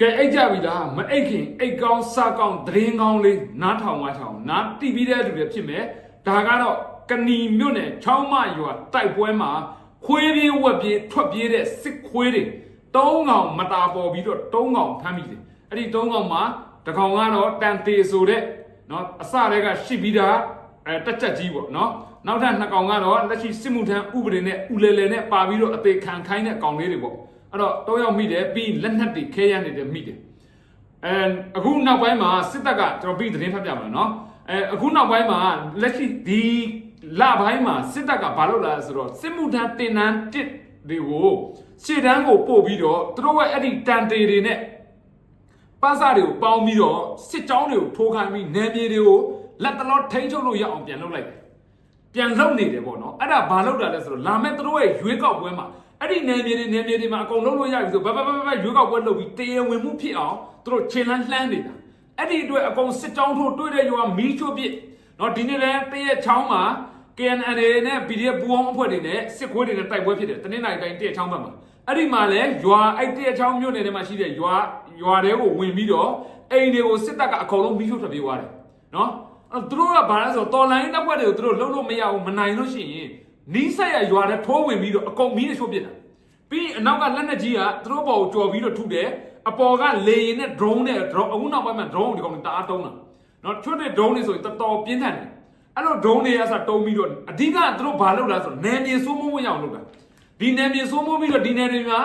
ကဲအိတ်ကြပြီလားမအိတ်ခင်အိတ်ကောင်းစားကောင်းသတင်းကောင်းလေးနားထောင်ပါချောင်းနားတိပြီးတဲ့လူတွေဖြစ်မယ်ဒါကတော့ကဏီမြို့နယ်ချောင်းမရွာတိုက်ပွဲမှာခွေးပြေးဝက်ပြေးထွက်ပြေးတဲ့စစ်ခွေးတွေတုံးကောင်မတာပေါ်ပြီးတော့တုံးကောင်ဖမ်းမိတယ်အဲ့ဒီတုံးကောင်မှာတစ်ကောင်ကတော့တန်တေဆိုတဲ့နော်အစတွေကရှိပြီးသားအဲတက်ချက်ကြီးပေါ့နော်နောက်ထပ်နှစ်ကောင်ကတော့လက်ရှိစစ်မှုထမ်းဥပဒေနဲ့ဥလေလေနဲ့ပါပြီးတော့အသေးခံခိုင်းတဲ့ကောင်လေးတွေပေါ့ အဲ့တော့တော့ရောက်မိတယ်ပြီးလက်နက်တွေခဲရနေတယ်မိတယ်အဲအခုနောက်ပိုင်းမှာစစ်တပ်ကကျွန်တော်ပြီးသတင်းဖတ်ပြမှာနော်အဲအခုနောက်ပိုင်းမှာလက်ရှိဒီလပိုင်းမှာစစ်တပ်ကဘာလုပ်လာလဲဆိုတော့စစ်မှုထမ်းတင်နန်းတစ်တွေကိုရှေ့တန်းကိုပို့ပြီးတော့သူတို့ရဲ့အဲ့ဒီတန်တေတွေနဲ့ပန်းစားတွေကိုပေါင်းပြီးတော့စစ်ကြောင်းတွေကိုထိုးခိုင်းပြီးနယ်မြေတွေကိုလက်တလောထိန်းချုပ်လို့ရအောင်ပြန်လုပ်လိုက်တယ်ပြန်လုံနေတယ်ပေါ့နော်အဲ့ဒါဘာလုပ်တာလဲဆိုတော့လာမဲ့သူတို့ရဲ့ရွေးကောက်ပွဲမှာ အဲ့ဒီနယ်မြေတွေနယ်မြေတွေမှာအကုန်လုံးလို့ရပြီဆိုဘဘဘဘရွေးကောက်ပွဲလုပ်ပြီးတရားဝင်မှုဖြစ်အောင်သူတို့ခြေလန်းလှမ်းနေတာအဲ့ဒီအတွက်အကုန်စစ်ကြောင်းထိုးတွေ့တဲ့ရွာမီးချို့ပစ်နော်ဒီနေ့လည်းတရက်ချောင်းမှာ KNL နဲ့ PDF ပူးပေါင်းအဖွဲ့တွေနဲ့စစ်ခွေးတွေနဲ့တိုက်ပွဲဖြစ်တယ်တနင်္လာရီတိုင်းတရက်ချောင်းဘက်မှာအဲ့ဒီမှာလည်းရွာအဲ့တရက်ချောင်းမြို့နယ်ထဲမှာရှိတဲ့ရွာရွာတွေကိုဝင်ပြီးတော့အိမ်တွေကိုစစ်တပ်ကအကုန်လုံးမီးချို့ထွက်ပြေးသွားတယ်နော်အဲ့တော့သူတို့ကဘာလဲဆိုတော့တော်လိုင်းတပ်ဖွဲ့တွေကိုသူတို့လုံးလို့မရဘူးမနိုင်လို့ရှိရင် နီးဆက်ရရွာတဲ့ထိုးဝင်ပြီးတော့အကုန်မီးနဲ့ရှို့ပစ်တာပြီးရင်အနောက်ကလက်နက်ကြီးကသူတို့ဘော်ကိုကြော်ပြီးတော့ထုတယ်အပေါ်ကလေရင်နဲ့ drone နဲ့ drone အခုနောက်ပိုင်းမှာ drone ကိုဒီကောင်တွေတအားတုံးတာနော်ချွတ်တဲ့ drone တွေဆိုရင်တော်တော်ပြင်းထန်တယ်အဲ့လို drone တွေအစားတုံးပြီးတော့အဓိကသူတို့ဘာလုပ်လဲဆိုတော့နယ်မြေစိုးမိုးဝင်အောင်လုပ်တာဒီနယ်မြေစိုးမိုးပြီးတော့ဒီနယ်တွေမှာ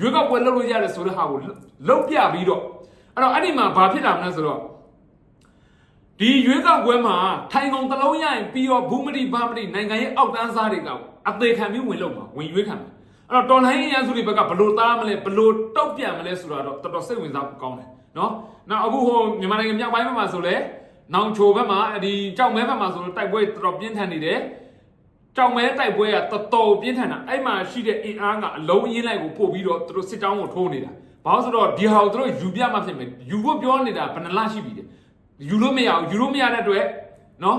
ရွေးကောက်ပွဲလုပ်လို့ရတယ်ဆိုတဲ့ဟာကိုလုပ်ပြပြီးတော့အဲ့တော့အဲ့ဒီမှာဘာဖြစ်လာမလဲဆိုတော့ ဒီရွေးကောက်ပွဲမှာထိုင်ကုန်တစ်လုံးရရင်ပြီးတော့ဘူးမတိဘာမတိနိုင်ငံရဲ့အောက်တန်းစားတွေကအသေးခံပြီးဝင်လို့မှာဝင်ရွေးခံမှာအဲ့တော့တော်လိုင်းရန်စုတွေဘက်ကဘလို့သားမလဲဘလို့တုတ်ပြန်မလဲဆိုတာတော့တော်တော်စိတ်ဝင်စားကောင်းတယ်နော်နောက်အခုဟိုမြန်မာနိုင်ငံမြောက်ပိုင်းဘက်မှာဆိုလဲနောင်ချိုဘက်မှာဒီကြောက်မဲဘက်မှာဆိုတော့တိုက်ပွဲတော်တော်ပြင်းထန်နေတယ်ကြောက်မဲတိုက်ပွဲကတော်တော်ပြင်းထန်တာအဲ့မှာရှိတဲ့အင်အားကအလုံးအင်းလိုက်ကိုပို့ပြီးတော့သူတို့စစ်ကြောင်းကိုထိုးနေတာဘာလို့ဆိုတော့ဒီဟာကိုသူတို့ယူပြမှဖြစ်မယ်ယူဖို့ပြောနေတာဘယ်နှလရှိပြီလဲ ယူလို့မရဘူးယူလို့မရတဲ့အတွက်နော်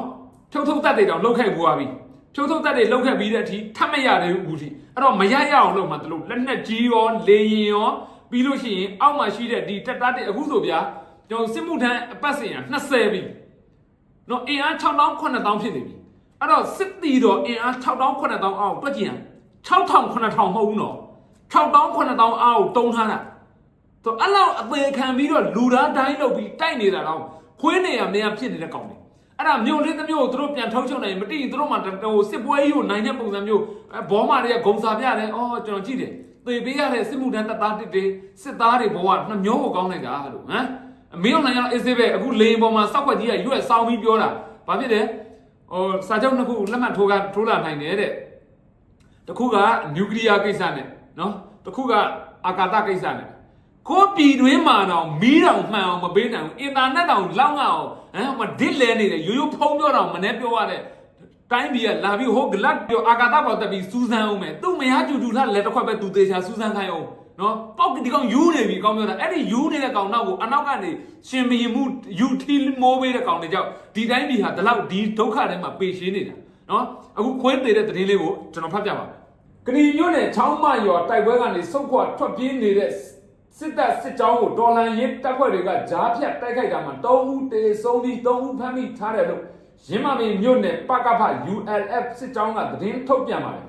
ဖြုတ်ထုတ်တက်တွေတောင်လောက်ခဲ့ဘူးပါပြီဖြုတ်ထုတ်တက်တွေလောက်ခဲ့ပြီးတဲ့အထိထပ်မရသေးဘူးဒီအဲ့တော့မရရအောင်လုပ်မှတလို့လက်နက်ကြီးရောလေရင်ရောပြီးလို့ရှိရင်အောက်မှာရှိတဲ့ဒီတက်တားတွေအခုဆိုဗျာကျွန်တော်စစ်မှုထမ်းအပတ်စဉ်ရ20ပြီနော်အင်အား6000 9000ဖြစ်နေပြီအဲ့တော့စစ်တီတော်အင်အား6000 9000အောက်တွက်ကြည့်ရ6000 9000မဟုတ်ဘူးနော်6000 9000အောက်တုံးထားတာတော့အဲ့လောက်အသေးခံပြီးတော့လူသားတိုင်းလုပ်ပြီးတိုက်နေတာတော့ ခွေးနေရမင်းဖြစ်နေတဲ့ကောင်တွေအဲ့ဒါမြို့လေးတစ်မြို့ကိုသူတို့ပြန်ထုတ်ချုပ်နိုင်ရင်မတိရင်သူတို့မှဟိုစစ်ပွဲကြီးကိုနိုင်တဲ့ပုံစံမျိုးအဲဘောမာတွေကဂုံစာပြတယ်အော်ကျွန်တော်ကြည့်တယ်သေပေးရတဲ့စစ်မှုထမ်းတပ်သားတစ်တွေစစ်သားတွေဘဝနှမျိုးကိုကောင်းလိုက်တာလို့ဟမ်မင်းအောင်နိုင်ရအေးစေးပဲအခုလေရင်ပေါ်မှာစောက်ခွက်ကြီးကရွက်ဆောင်းပြီးပြောတာဘာဖြစ်လဲဟိုစာချုပ်နှစ်ခုလက်မှတ်ထိုးကထိုးလာနိုင်တယ်တဲ့တစ်ခုကနျူကလ িয়ার ကိစ္စနဲ့နော်တစ်ခုကအာကာသကိစ္စနဲ့ ကိုပြည်တွင်းမှာတော့မီးတောင်မှန်အောင်မပေးနိုင်ဘူးအင်တာနက်တောင်လောက်ငါအောင်ဟမ်ဟိုဒစ်လဲနေတယ်ရိုးရိုးဖုံးပြောတော့မနေ့ပြောရတဲ့တိုင်းပြည်ကလာပြီးဟိုဂလတ်ပြောအာကာသပေါ်တက်ပြီးစူးစမ်းအောင်မယ်သူ့မယားကျူကျူလှလက်တစ်ခွက်ပဲသူသေးချာစူးစမ်းခိုင်းအောင်နော်ပေါက်ဒီကောင်ယူနေပြီကောင်းပြောတာအဲ့ဒီယူနေတဲ့ကောင်နောက်ကိုအနောက်ကနေရှင်မရင်မှုယူထီမိုးပေးတဲ့ကောင်တွေကြောင့်ဒီတိုင်းပြည်ဟာဒီလောက်ဒီဒုက္ခထဲမှာပေရှင်းနေတာနော်အခုခွေးသေးတဲ့သတင်းလေးကိုကျွန်တော်ဖတ်ပြပါမယ်ကဏီမြို့နယ်ချောင်းမရွာတိုက်ပွဲကနေစုတ်ခွာထွက်ပြေးနေတဲ့ စစ်တပ်စစ်ကြောင်းကိုဒေါ်လန်ရစ်တပ်ဖွဲ့တွေကကြားဖြတ်တိုက်ခိုက်တာမှာ၃ဦးတေဆုံးပြီး၃ဦးဖမ်းမိထားတယ်လို့ရင်းမမင်းမြို့နယ်ပကဖ ULF စစ်ကြောင်းကသတင်းထုတ်ပြန်ပါတယ်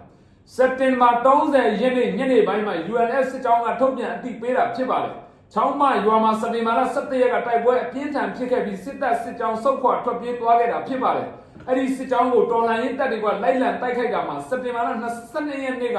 စက်တင်ဘာ30ရက်နေ့ညနေပိုင်းမှာ ULF စစ်ကြောင်းကထုတ်ပြန်အသိပေးတာဖြစ်ပါတယ်ချောင်းမရွာမှာစက်တင်ဘာလ17ရက်ကတိုက်ပွဲအပြင်းထန်ဖြစ်ခဲ့ပြီးစစ်တပ်စစ်ကြောင်းစုတ်ခွာထွက်ပြေးသွားခဲ့တာဖြစ်ပါတယ်အဲ့ဒီစစ်ကြောင်းကိုတော်လှန်ရေးတပ်တွေကလိုက်လံတိုက်ခိုက်တာမှာစက်တင်ဘာလ22ရက်နေ့က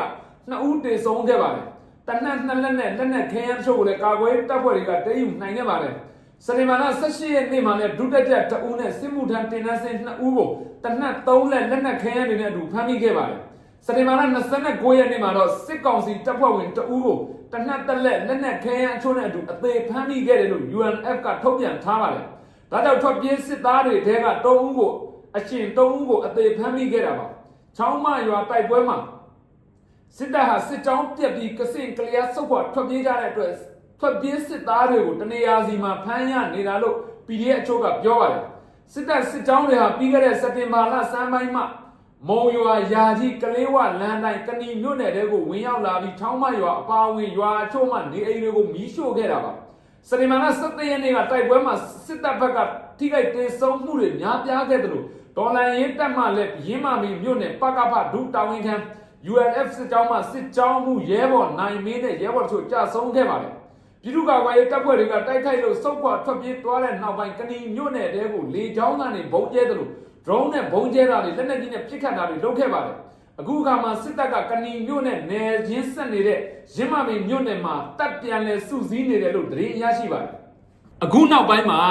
နှစ်ဦးတေဆုံးခဲ့ပါတယ်။ တနက်နှစ်လက်နဲ့လက်နက်ခဲယမ်းချို့ကိုလည်းကာကွယ်တပ်ဖွဲ့တွေကတည်ယူနိုင်ခဲ့ပါတယ်။စက်တင်ဘာလ18ရက်နေ့မှာလည်းဒုတက်တက်တအူးနဲ့စစ်မှုထမ်းတင်နန်းစင်နှစ်ဦးကိုတနက်3လက်လက်နက်ခဲယမ်းတွေနဲ့အတူဖမ်းမိခဲ့ပါတယ်။စက်တင်ဘာလ29ရက်နေ့မှာတော့စစ်ကောင်စီတပ်ဖွဲ့ဝင်တအူးကိုတနက်တက်လက်လက်နက်ခဲယမ်းအချို့နဲ့အတူအသေးဖမ်းမိခဲ့တယ်လို့ UNF ကထုတ်ပြန်ထားပါတယ်။ဒါကြောင့်ထွက်ပြေးစစ်သားတွေထဲက3ဦးကိုအရှင်၃ဦးကိုအသေးဖမ်းမိခဲ့တာပါ။ချောင်းမရွာတိုက်ပွဲမှာ စစ်တပ်ဟာစစ်ကြောင်းပြက်ပြီးကစင်ကလျာဆုတ်ခွာထွက်ပြေးကြတဲ့အတွက်ထွက်ပြေးစစ်သားတွေကိုတနေရာစီမှာဖမ်းရနေတာလို့ PDF အချို့ကပြောပါတယ်။စစ်တပ်စစ်ကြောင်းတွေဟာပြီးခဲ့တဲ့စက်တင်ဘာလစမ်းပိုင်းမှာမုံရွာယာကြီးကလေးဝလမ်းတိုင်းကဏီမြို့နယ်တဲကိုဝင်ရောက်လာပြီးချောင်းမရွာအပါအဝင်ရွာအချို့မှနေအိမ်တွေကိုမီးရှို့ခဲ့တာပါ။စတေမာနာ17ရက်နေ့ကတိုက်ပွဲမှာစစ်တပ်ဘက်ကထိခိုက်ဒေဆုံးမှုတွေများပြားခဲ့တယ်လို့ဒေါ်လာရင်းတက်မှလည်းရင်းမာမီမြို့နယ်ပကဖဒုတာဝန်ခံ ULF စစ်ကြောင်းမှစစ်ကြောင်းမှုရဲဘော်နိုင်မင်းနဲ့ရဲဘော်တို့ကြာဆုံးခဲ့ပါတယ်ပြည်သူ့ကာကွယ်ရေးတပ်ဖွဲ့တွေကတိုက်ခိုက်လို့စုပ်ခွာထွက်ပြေးသွားတဲ့နောက်ပိုင်းကဏီမြို့နယ်တဲကိုလေကြောင်းကနေဘုံကျဲတယ်လို့ drone နဲ့ဘုံကျဲတာတွေလက်နက်ကြီးနဲ့ပစ်ခတ်တာတွေလုပ်ခဲ့ပါတယ်အခုအခါမှာစစ်တပ်ကကဏီမြို့နယ်နယ်ချင်းဆက်နေတဲ့ရင်းမာမီမြို့နယ်မှာတပ်ပြန်လဲစုစည်းနေတယ်လို့သတင်းရရှိပါတယ်အခုနောက်ပိုင်းမှာ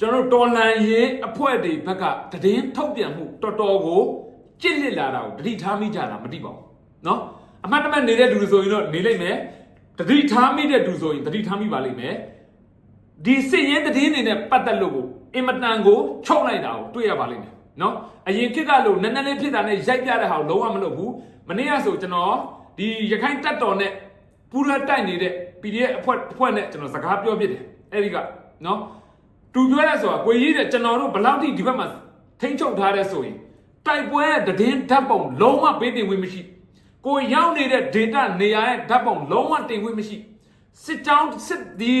ကျွန်တော်တို့တော်လန်ရေးအဖွဲ့တွေဘက်ကသတင်းထုတ်ပြန်မှုတော်တော်ကို ကြစ်လစ်လာတာကိုတတိထားမိကြတာမသိပါဘူးเนาะအမှတ်တမဲ့နေတဲ့လူတွေဆိုရင်တော့နေလိမ့်မယ်တတိထားမိတဲ့လူဆိုရင်တတိထားမိပါလိမ့်မယ် ဒီစစ်ရေးသတင်းတွေနဲ့ပတ်သက်လို့ကိုအင်မတန်ကိုချုပ်လိုက်တာကိုတွေ့ရပါလိမ့်မယ်နော်အရင်ခေတ်ကလို့နည်းနည်းလေးဖြစ်တာနဲ့ရိုက်ပြတဲ့ဟာကိုလုံးဝမလုပ်ဘူးမနေ့ကဆိုကျွန်တော်ဒီရခိုင်တပ်တော်နဲ့ပူရတိုက်နေတဲ့ PDF အဖွဲ့အဖွဲ့နဲ့ကျွန်တော်စကားပြောပြတယ်အဲ့ဒီကနော်သူပြောရဲဆိုတာကိုကြီးတဲ့ကျွန်တော်တို့ဘယ်လောက်ထိဒီဘက်မှာထိမ့်ချုပ်ထားတဲ့ဆိုရင် တိုက်ပွဲရဲ့သတင်းဓာတ်ပုံလုံးဝပေးတင်ဝင်မရှိကိုရောက်နေတဲ့ data နေရာရဲ့ဓာတ်ပုံလုံးဝတင်ဝင်မရှိစစ်ကြောင်းစစ်ဒီ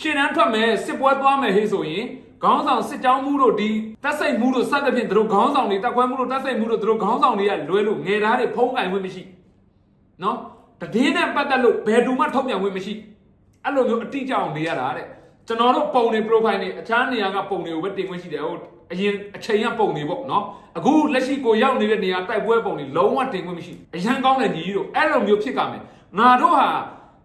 ရှင်းတန်းထွက်မယ်စစ်ပွဲသွားမယ်ဟေးဆိုရင်ခေါင်းဆောင်စစ်ကြောင်းမှုတို့ဒီတက်ဆိတ်မှုတို့စသဖြင့်သူတို့ခေါင်းဆောင်တွေတက်ခွဲမှုတို့တက်ဆိတ်မှုတို့သူတို့ခေါင်းဆောင်တွေကလွဲလို့ငယ်သားတွေဖုံးကင်ဝင်မရှိနော်တည်င်းနဲ့ပတ်သက်လို့ဘယ်သူမှထုတ်ပြန်ဝင်မရှိအဲ့လိုမျိုးအတိအကျအောင်နေရတာတဲ့ ကျွန်တော်တို့ပုံတွေ profile တွေအခြားနေရာကပုံတွေကိုပဲတင်ခွင့်ရှိတယ်ဟိုအရင်အချိန်ကပုံတွေပေါ့နော်အခုလက်ရှိကိုရောက်နေတဲ့နေရာတိုက်ပွဲပုံတွေလုံးဝတင်ခွင့်မရှိအရန်ကောင်းတဲ့ညီကြီးတို့အဲ့လိုမျိုးဖြစ်ကြမယ်ငါတို့ဟာ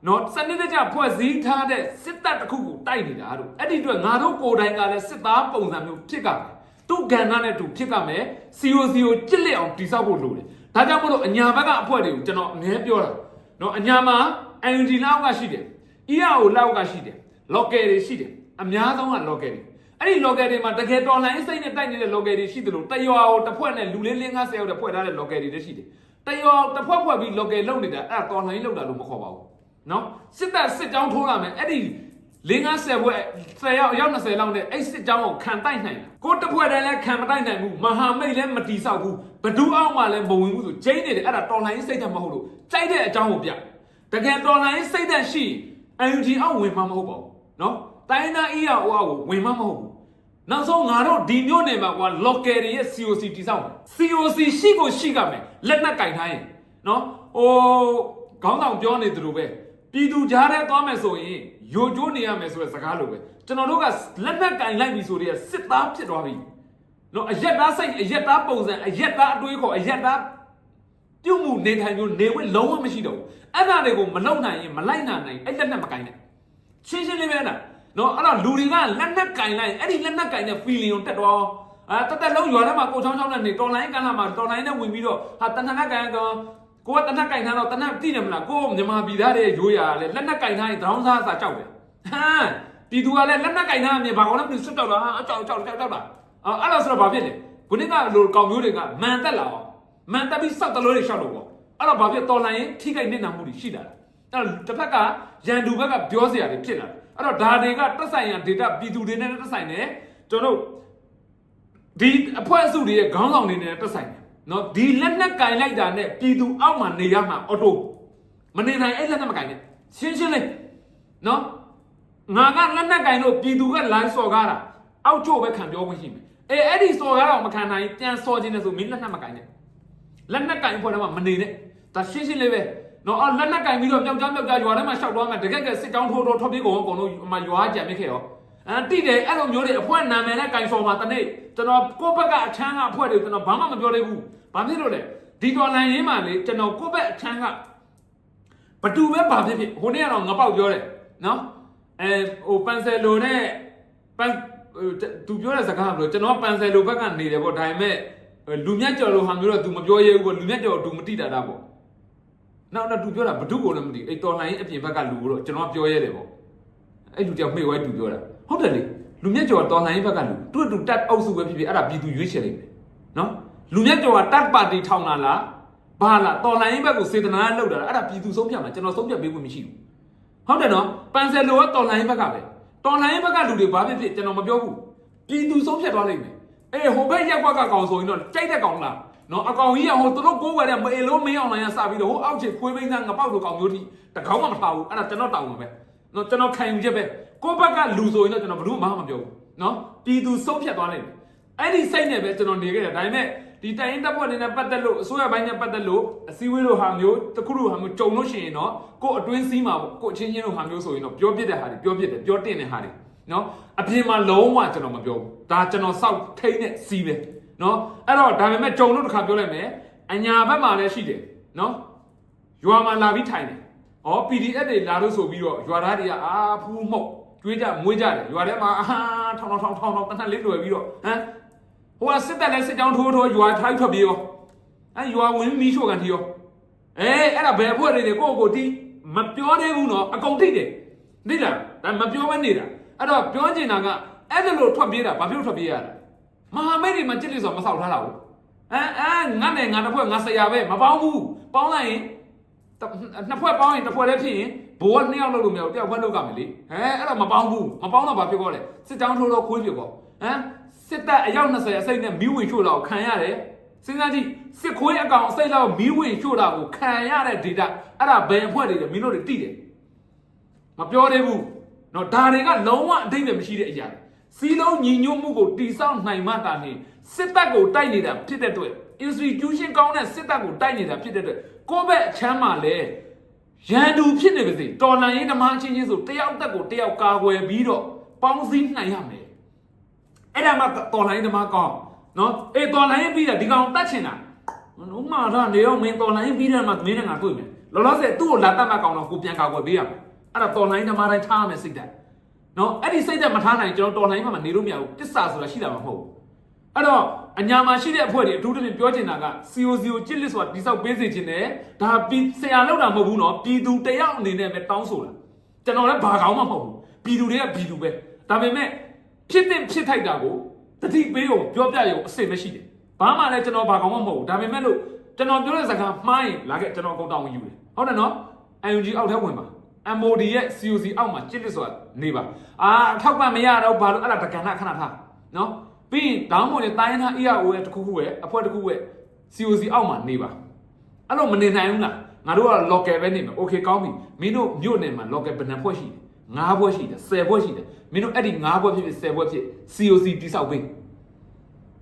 နော်စနစ်တကျဖွဲ့စည်းထားတဲ့စစ်တပ်တစ်ခုကိုတိုက်နေတာတို့အဲ့ဒီအတွက်ငါတို့ကိုယ်တိုင်ကလည်းစစ်သားပုံစံမျိုးဖြစ်ကြမယ်သူ့ကဏ္ဍနဲ့တူဖြစ်ကြမယ် COC ကိုကြစ်လက်အောင်တိစောက်ဖို့လိုတယ်ဒါကြောင့်မလို့အညာဘက်ကအဖွဲတွေကိုကျွန်တော်အမြဲပြောတာနော်အညာမှာ NUG လောက်ကရှိတယ် EAO လောက်ကရှိတယ် local တွေရှိတယ်အများဆုံးက local တွေအဲ့ဒီ local တွေမှာတကယ်တော်လိုင်းစိတ်နဲ့တိုက်နေတဲ့ local တွေရှိတယ်လို့တရွာကိုတစ်ဖွဲ့နဲ့လူလေးလေး50ယောက်တဖွဲ့ထားတဲ့ local တွေလည်းရှိတယ်တရွာတစ်ဖွဲ့ဖွဲ့ပြီး local လုံနေတာအဲ့ဒါတော်လိုင်းလုံတာလို့မခေါ်ပါဘူးနော်စစ်တပ်စစ်ကြောင်းထိုးလာမယ်အဲ့ဒီ50ဘွဲ10ရောက်ရောက်20လောက်နဲ့အဲ့စစ်ကြောင်းကိုခံတိုက်နိုင်တယ်ကိုတစ်ဖွဲ့တည်းလည်းခံမတိုက်နိုင်ဘူးမဟာမိတ်လည်းမတီဆောက်ဘူးဘဒူးအောင်မှလည်းမဝင်ဘူးဆိုကျင်းနေတယ်အဲ့ဒါတော်လိုင်းစိတ်သက်မဟုတ်လို့ကြိုက်တဲ့အကြောင်းကိုပြတကယ်တော်လိုင်းစိတ်သက်ရှိရင် UNG အောင်ဝင်မှာမဟုတ်ပါဘူး နော်တိုင်းသား EAO ကိုဝင်မှာမဟုတ်ဘူးနောက်ဆုံးငါတို့ဒီမျိုးနေမှာကွာ local တွေရဲ့ COC တိစောက်မယ် COC ရှိကိုရှိကမယ်လက်နက်ကင်ထားရင်နော်ဟိုခေါင်းဆောင်ပြောနေသလိုပဲပြည်သူကြားထဲသွားမယ်ဆိုရင်ယိုကျိုးနေရမယ်ဆိုတဲ့စကားလိုပဲကျွန်တော်တို့ကလက်နက်ကင်လိုက်ပြီဆိုတဲ့စစ်သားဖြစ်သွားပြီနော်အရက်သားစိတ်အရက်သားပုံစံအရက်သားအတွေးခေါ်အရက်သားပြုတ်မှုနေထိုင်မျိုးနေဝဲလုံးဝမရှိတော့ဘူးအဲ့ဒါတွေကိုမလုံနိုင်ရင်မလိုက်နိုင်နိုင်အဲ့လက်နက်မကင်နဲ့ ရှင်းရှင်းလေးပဲလားနော်အဲ့တော့လူတွေကလက်နက်ကင်လိုက်အဲ့ဒီလက်နက်ကင်တဲ့ feeling ကိုတက်တော့အာတက်တက်လုံးရွာထဲမှာကိုချောင်းချောင်းနဲ့နေတော်လိုင်းကန်လာမှာတော်လိုင်းနဲ့ဝင်ပြီးတော့ဟာတဏ္ဍနဲ့ကန်ကောင်ကိုကတနက်ကင်ထားတော့တနက်သိတယ်မလားကိုမြန်မာပြည်သားတွေရိုးရာလဲလက်နက်ကင်ထားရင်တောင်းစားစာကြောက်တယ်ဟမ်ပြည်သူကလည်းလက်နက်ကင်ထားအမြင်ဘာကောင်လဲပြည်စွတ်ကြောက်တာဟာအကြောက်ကြောက်ကြောက်ကြောက်တာအော်အဲ့လိုဆိုတော့ဘာဖြစ်လဲခုနကလိုကောင်မျိုးတွေကမန်တက်လာအောင်မန်တက်ပြီးစောက်တလို့တွေရှောက်လို့ပေါ့အဲ့တော့ဘာဖြစ်တော်လိုင်းရင်ထိခိုက်နေတာမှုတွေရှိလာတာ အဲ့တော့တစ်ဖက်ကရန်သူဘက်ကပြောစရာတွေဖြစ်လာတယ်အဲ့တော့ဒါတွေကတက်ဆိုင်ရ data ပြည်သူတွေနဲ့တက်ဆိုင်တယ်ကျွန်တော်တို့ဒီအဖွဲ့အစုတွေရဲ့ခေါင်းဆောင်တွေနဲ့တက်ဆိုင်တယ်နော်ဒီလက်နက်ကင်လိုက်တာနဲ့ပြည်သူအောက်မှာနေရမှာအော်တိုမနေနိုင်အဲ့လက်နက်မကင်နဲ့ရှင်းရှင်းလေးနော်ငါကလက်နက်ကင်လို့ပြည်သူကလိုင်းစော်ကားတာအောက်ကျို့ပဲခံပြောခွင့်ရှိမယ်အေးအဲ့ဒီစော်ကားတော့မခံနိုင်ပြန်စော်ခြင်းနဲ့ဆိုမင်းလက်နက်မကင်နဲ့လက်နက်ကင်ဖွဲ့တော့မနေနဲ့ဒါရှင်းရှင်းလေးပဲ နော်အော်လက်နက်ကင်ပြီးတော့ပျောက်ကြားပျောက်ကြားရွာထဲမှာရှောက်သွားမယ်တကယ်ကစစ်ကြောင်းထိုးထိုးထွက်ပြေးကုန်အကုန်လုံးမရွာကြံမိခဲ့ရောအန်တိတယ်အဲ့လိုမျိုးတွေအဖွဲ့နာမည်နဲ့ကင်စော်မှာတနေ့ကျွန်တော်ကိုယ့်ဘက်ကအချမ်းကအဖွဲ့တွေကျွန်တော်ဘာမှမပြောသေးဘူးဘာဖြစ်လို့လဲဒီတော်လန်ရင်းမှာလေကျွန်တော်ကိုယ့်ဘက်အချမ်းကဘတူပဲဘာဖြစ်ဖြစ်ဟိုနေ့ကတော့ငပေါက်ပြောတယ်နော်အဲဟိုပန်ဆယ်လိုနဲ့ပန်သူပြောတဲ့စကားကဘယ်လိုကျွန်တော်ပန်ဆယ်လိုဘက်ကနေတယ်ပေါ့ဒါပေမဲ့လူမြတ်ကျော်လိုဟာမျိုးတော့ तू မပြောရဲဘူးပေါ့လူမြတ်ကျော် तू မတိတာတာပေါ့ နောက်တော့ तू ပြောတာဘဒုကိုလည်းမသိအဲ့တော်လှန်ရေးအပြင်ဘက်ကလူကိုတော့ကျွန်တော်ပြောရတယ်ပေါ့အဲ့လူတယောက်မှေဝဲ तू ပြောတာဟုတ်တယ်လေလူမြတ်ကျော်တော်လှန်ရေးဘက်ကလူသူ့တူတက်အုပ်စုပဲဖြစ်ဖြစ်အဲ့ဒါပြည်သူရွေးချယ်လိုက်မယ်နော်လူမြတ်ကျော်ကတက်ပါတီထောင်လာလားဘာလားတော်လှန်ရေးဘက်ကိုစေတနာလောက်တာအဲ့ဒါပြည်သူဆုံးဖြတ်မှာကျွန်တော်ဆုံးဖြတ်ပေးဖို့မရှိဘူးဟုတ်တယ်နော်ပန်ဆယ်လိုကတော်လှန်ရေးဘက်ကပဲတော်လှန်ရေးဘက်ကလူတွေဘာဖြစ်ဖြစ်ကျွန်တော်မပြောဘူးပြည်သူဆုံးဖြတ်သွားလိမ့်မယ်အေးဟိုဘက်ရက်ကွက်ကကောင်ဆိုရင်တော့ကြိုက်တဲ့ကောင်လား နော်အကောင်ကြီးကဟိုသူတို့ကိုးဝယ်တဲ့မအေလုံးမင်းအောင်လိုင်းကစပြီးတော့ဟိုအောက်ချေခွေးဘိန်းကငပေါက်လိုကောင်မျိုးထိတကောင်းမှမထားဘူးအဲ့ဒါကျွန်တော်တောင်းမှာပဲနော်ကျွန်တော်ခံယူချက်ပဲကိုယ့်ဘက်ကလူဆိုရင်တော့ကျွန်တော်ဘယ်သူမှမပြောဘူးနော်ပြည်သူဆုံးဖြတ်သွားလိုက်တယ်အဲ့ဒီစိတ်နဲ့ပဲကျွန်တော်နေခဲ့တယ်ဒါပေမဲ့ဒီတိုင်ရင်တပ်ဖွဲ့တွေနဲ့ပတ်သက်လို့အစိုးရဘိုင်းနဲ့ပတ်သက်လို့အစည်းအဝေးလိုဟာမျိုးတစ်ခုလိုဟာမျိုးကြုံလို့ရှိရင်တော့ကိုယ့်အတွင်းစည်းမှာပေါ့ကိုယ့်အချင်းချင်းလိုဟာမျိုးဆိုရင်တော့ပြောပြတဲ့ဟာတွေပြောပြတယ်ပြောတင်တဲ့ဟာတွေနော်အပြင်မှာလုံးဝကျွန်တော်မပြောဘူးဒါကျွန်တော်စောက်ထိန်းတဲ့စီးပဲ နော်အဲ့တော့ဒါပေမဲ့ကြုံလို့တစ်ခါပြောလိုက်မယ်အညာဘက်မှာလည်းရှိတယ်နော်ရွာမှာလာပြီးထိုင်တယ်။ဩ PDF တွေလာလို့ဆိုပြီးတော့ရွာသားတွေကအာဖူးမှုတ်ကျွေးကြမွေးကြတယ်။ရွာထဲမှာအာထောင်းထောင်းထောင်းထောင်းတနက်လေးလွယ်ပြီးတော့ဟမ်ဟိုကစစ်တပ်လည်းစစ်ကြောင်းထိုးထိုးရွာထိုင်းထွက်ပြေးရောအဲရွာဝင်မီးရှို့ကန်တီရောအဲအဲ့ဒါဘယ်ဖွဲ့တွေလဲကိုယ့်ကိုယ်တီးမပြောသေးဘူးနော်အကုန်ထိတယ်သိလားဒါမပြောဘဲနေတာအဲ့တော့ပြောချင်တာကအဲ့ဒါလို့ထွက်ပြေးတာဘာဖြစ်လို့ထွက်ပြေးရလဲ မဟာမိတ်တွေမှာကြစ်လို့ဆိုမဆောက်ထားတာဘူးအဲအဲငါနဲ့ငါတစ်ဖွဲ့ငါဆရာပဲမပေါင်းဘူးပေါင်းလိုက်ရင်တနှစ်ဖွဲ့ပေါင်းရင်တစ်ဖွဲ့တည်းဖြစ်ရင်ဘိုးကနှစ်ယောက်လုပ်လို့မရဘူးတယောက်ဖွဲ့လုပ်ကြမယ်လေဟဲအဲ့တော့မပေါင်းဘူးမပေါင်းတော့ဘာဖြစ်ကောလဲစစ်တောင်းထိုးတော့ခွေးဖြစ်ကောဟမ်စစ်တပ်အယောက်20အစိမ့်နဲ့မီးဝင်ရှို့တာကိုခံရတယ်စဉ်းစားကြည့်စစ်ခွေးအကောင်အစိမ့်လောက်မီးဝင်ရှို့တာကိုခံရတဲ့ဒေတာအဲ့ဒါဘယ်အဖွဲ့တွေလဲမင်းတို့တွေတိတယ်မပြောသေးဘူးနော်ဒါတွေကလုံးဝအတိတ်ပဲမရှိတဲ့အရာတွေ စီလုံးညီညွတ်မှုကိုတိဆောက်နိုင်မှတာနေစစ်တပ်ကိုတိုက်နေတာဖြစ်တဲ့အတွက် institution ကောင်းတဲ့စစ်တပ်ကိုတိုက်နေတာဖြစ်တဲ့အတွက်ကိုယ့်ဘက်အချမ်းမှာလဲရန်သူဖြစ်နေပါစေတော်လန်ရေးဓမ္မချင်းချင်းဆိုတယောက်တက်ကိုတယောက်ကာကွယ်ပြီးတော့ပေါင်းစည်းနိုင်ရမယ်အဲ့ဒါမှတော်လန်ရေးဓမ္မကောင်းနော်အေးတော်လန်ရေးပြီးတာဒီကောင်တတ်ချင်တာဥမာတော့နေအောင်မင်းတော်လန်ရေးပြီးတယ်မှမင်းနဲ့ငါတွေ့မယ်လောလောဆယ်သူ့ကိုလာတတ်မှကောင်းတော့ကိုပြန်ကာကွယ်ပေးရမယ်အဲ့ဒါတော်လန်ရေးဓမ္မတိုင်းထားရမယ်စိတ်ဓာတ် နော်အဲ့ဒီစိတ်သက်မထားနိုင်ကျွန်တော်တော်နိုင်မှမနေလို့မရဘူးတစ္ဆာဆိုတာရှိတာမဟုတ်ဘူးအဲ့တော့အညာမှာရှိတဲ့အဖွဲ့တွေအထူးသဖြင့်ပြောချင်တာက COC ကိုကြစ်လစ်ဆိုတာတိဆောက်ပေးစေချင်တယ်ဒါပြည်ဆရာလောက်တာမဟုတ်ဘူးနော်ပြည်သူတယောက်အနေနဲ့ပဲတောင်းဆိုတာကျွန်တော်လည်းဘာကောင်းမှမဟုတ်ဘူးပြည်သူတွေကပြည်သူပဲဒါပေမဲ့ဖြစ်တဲ့ဖြစ်ထိုက်တာကိုတတိပေးကိုပြောပြရုံအစ်စ်မရှိတယ်ဘာမှလည်းကျွန်တော်ဘာကောင်းမှမဟုတ်ဘူးဒါပေမဲ့လို့ကျွန်တော်ပြောတဲ့စကားမှားရင်လာခဲ့ကျွန်တော်အကုန်တောင်းဝင်ယူတယ်ဟုတ်တယ်နော် UNG အောက်ထဲဝင်ပါ MOD ရဲ့ COC အောက်မှာကြစ်လစ်ဆိုတာနေပါအာအထောက်ပံ့မရတော့ဘာလို့အဲ့ဒါတကန်ခဏခဏထားနော်ပြီးရင်ဒေါင်းမွန်နဲ့တိုင်းရင်းသား EAO ရဲ့တစ်ခုခုရဲ့အဖွဲ့တစ်ခုရဲ့ COC အောက်မှာနေပါအဲ့လိုမနေနိုင်ဘူးလားငါတို့က local ပဲနေမယ် okay ကောင်းပြီမင်းတို့မြို့နယ်မှာ local ဘယ်နှဖွဲ့ရှိလဲ9ဖွဲ့ရှိတယ်10ဖွဲ့ရှိတယ်မင်းတို့အဲ့ဒီ9ဖွဲ့ဖြစ်ဖြစ်10ဖွဲ့ဖြစ် COC တိဆောက်ပေး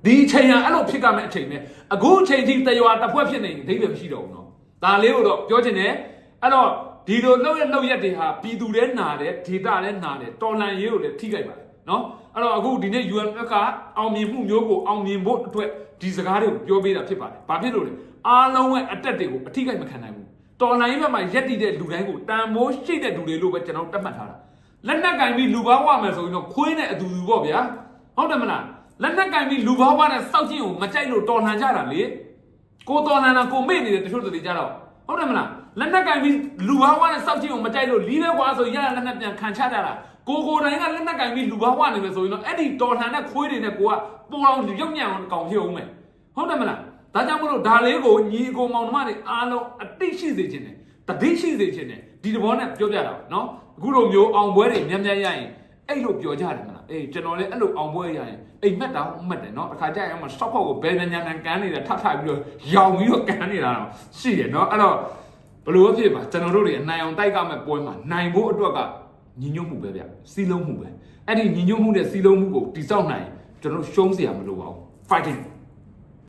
ဒီအချိန်ကအဲ့လိုဖြစ်ကြမဲ့အချိန်နဲ့အခုအချိန်ထိတရွာတစ်ဖွဲ့ဖြစ်နေရင်အဓိပ္ပာယ်မရှိတော့ဘူးနော်ဒါလေးကိုတော့ပြောချင်တယ်အဲ့တော့ ဒီလိုလှုပ်ရလှုပ်ရက်တွေဟာပြည်သူတွေနာတယ်ဒေတာလည်းနာတယ်တော်လန်ရေးကိုလည်းထိခိုက်ပါတယ်နော်အဲ့တော့အခုဒီနေ့ UNF ကအောင်မြင်မှုမျိုးကိုအောင်မြင်ဖို့အတွက်ဒီစကားတွေကိုပြောပေးတာဖြစ်ပါတယ်ဘာဖြစ်လို့လဲအားလုံးရဲ့အတက်တွေကိုအထိခိုက်မခံနိုင်ဘူးတော်လန်ရေးဘက်မှာရက်တည်တဲ့လူတိုင်းကိုတန်မိုးရှိတဲ့လူတွေလို့ပဲကျွန်တော်တတ်မှတ်ထားတာလက်နက်ကင်ပြီးလူဘာဝမယ်ဆိုရင်တော့ခွေးနဲ့အတူတူပေါ့ဗျာဟုတ်တယ်မလားလက်နက်ကင်ပြီးလူဘာဝနဲ့စောက်ချင်းကိုမကြိုက်လို့တော်လှန်ကြတာလေကိုတော်လှန်တာကိုမေ့နေတယ်တချို့တွေကြတော့ဟုတ်တယ်မလား လက်နက်ကင်ပြီးလူဘာဝနဲ့စောက်ချင်းကိုမကြိုက်လို့လီးပဲကွာဆိုရရလက်နက်ပြန်ခံချတတ်တာကိုကိုတိုင်းကလက်နက်ကင်ပြီးလူဘာဝနေမယ်ဆိုရင်တော့အဲ့ဒီတော်ထန်တဲ့ခွေးတွေနဲ့ကိုကပေါ်အောင်ရုပ်ညံအောင်ကောင်ဖြစ်အောင်မယ်ဟုတ်တယ်မလားဒါကြောင့်မလို့ဒါလေးကိုညီအကိုမောင်နှမတွေအားလုံးအတိတ်ရှိစေခြင်းတယ်တတိရှိစေခြင်းတယ်ဒီတဘောနဲ့ပြောပြတာပါနော်အခုလိုမျိုးအောင်ပွဲတွေများများရရင်အဲ့လိုပြောကြတယ်မလားအေးကျွန်တော်လည်းအဲ့လိုအောင်ပွဲရရင်အိမ်မက်တောင်မှတ်တယ်နော်အခါကျရင်မှစောက်ဖောက်ကိုဘယ်ညံညံကန်နေတာထထပြီးတော့ရောင်ပြီးတော့ကန်နေတာတော့ရှိတယ်နော်အဲ့တော့ဘယ် လိုပဲဖြစ်ပါကျွန်တော်တို့တွေအနိုင်အောင်တိုက်ကမဲ့ပွဲမှာနိုင်ဖို့အတွက်ကညီညွတ်မှုပဲဗျစီးလုံးမှုပဲအဲ့ဒီညီညွတ်မှုနဲ့စီးလုံးမှုကိုတိစောက်နိုင်ရင်ကျွန်တော်တို့ရှုံးเสียမလိုပါဘူး fighting